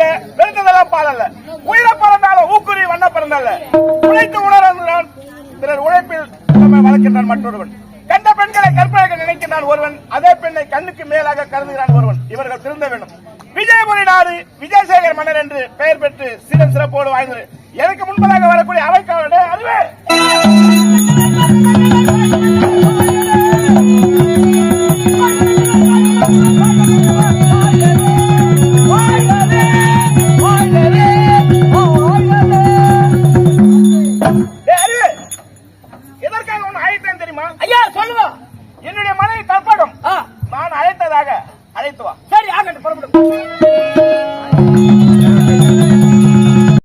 பாடல வெறுத்ததெல்லாம் பாடல உயிரை பிறந்தால ஊக்குறி வண்ண பிறந்தால. உழைத்து உணர்ந்தான் பிறர் உழைப்பில் வளர்க்கின்றான் மற்றொருவன். கண்ட பெண்களை கற்பனை நினைக்கின்றான் ஒருவன். அதே பெண்ணை கண்ணுக்கு மேலாக கருதுகிறான் ஒருவன். இவர்கள் திருந்த வேண்டும். விஜயபுரி நாடு விஜயசேகர் மன்னர் என்று பெயர் பெற்று சீரம் சிறப்போடு வாழ்ந்தது. எனக்கு முன்பதாக வரக்கூடிய அவைக்காவலர் அறிவே ஐயா சொல்லுங்க. என்னுடைய மனைவி தற்படும் நான் அழைத்ததாக. அழைத்து சரி ஆண்டு புறப்படும்